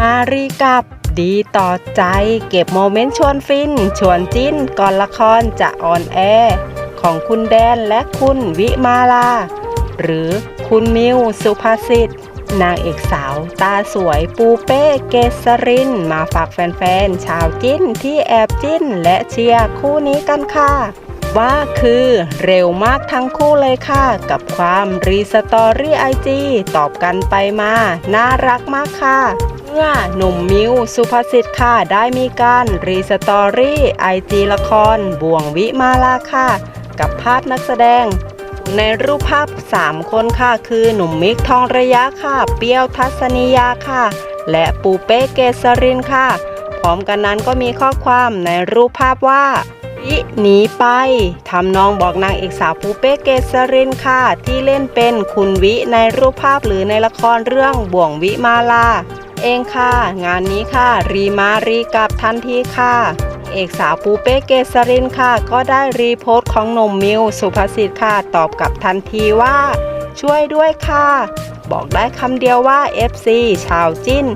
มารีกับดีต่อใจ เก็บโมเมนต์ชวนฟิน ชวนจิ้น ก่อนละครจะออนแอร์ของคุณแดนและคุณวิมาลา หรือคุณมิวสุภาษิตนางเอกสาวตาสวยปูเป้เกษริน มาฝากแฟนๆ ชาวจิ้นที่แอบจิ้นและเชียร์คู่นี้กันค่ะ ว่าคือเร็วมากทั้งคู่เลยค่ะ กับความรีสตอรี่ไอจีตอบกันไปมา น่ารักมากค่ะ มื่อหนุ่มมิวสุภาษิตค่ะ ได้มีการรีสตอรี่ไอจีละคร บ่วงวิมาลาค่ะ กับภาพนักแสดง ในรูปภาพ 3 คนค่ะ คือหนุ่มมิกทองระยะค่ะ เปี้ยวทัศนียาค่ะ และปูเป้เกษรินค่ะ พร้อมกันนั้นก็มีข้อความในรูปภาพว่าวิหนีไปทำนองบอกนางเอกสาวปูเป้เกษรินค่ะ ที่เล่นเป็นคุณวิในรูปภาพหรือในละครเรื่องบ่วงวิมาลา เองค่ะ งานนี้ค่ะ รีมารีกลับทันทีค่ะ เอกสาวปูเป้เกษรินค่ะ ก็ได้รีโพสต์ของหนุ่มมิวสุภาษิตค่ะ ตอบกลับทันทีว่า ช่วยด้วยค่ะ บอกได้คำเดียวว่า FC ชาวจิ้น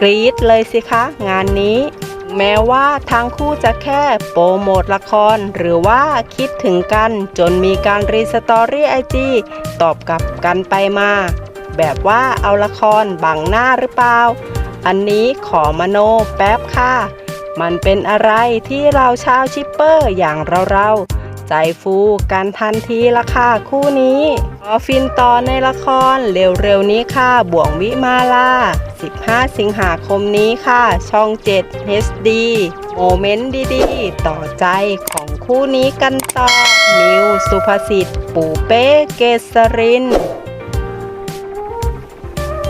กรี๊ดเลยสิคะ งานนี้แม้ว่าทั้งคู่จะแค่โปรโมทละคร หรือว่าคิดถึงกันจนมีการรีสตอรี่ไอจีตอบกลับกันไปมา แบบว่าเอาละครบังหน้าหรือเปล่า อันนี้ขอมโนแป๊บค่ะ มันเป็นอะไรที่เราชาวชิปเปอร์อย่างเราๆ ใจฟูกันทันทีละค่ะคู่นี้ขอฟินต่อในละครเร็วๆนี้ค่ะ บ่วงวิมาลา 15 สิงหาคมนี้ค่ะ ช่อง 7 HD โมเมนต์ดีๆ ต่อใจของคู่นี้กันต่อมิวสุภาษิตปูเป้ เกษริน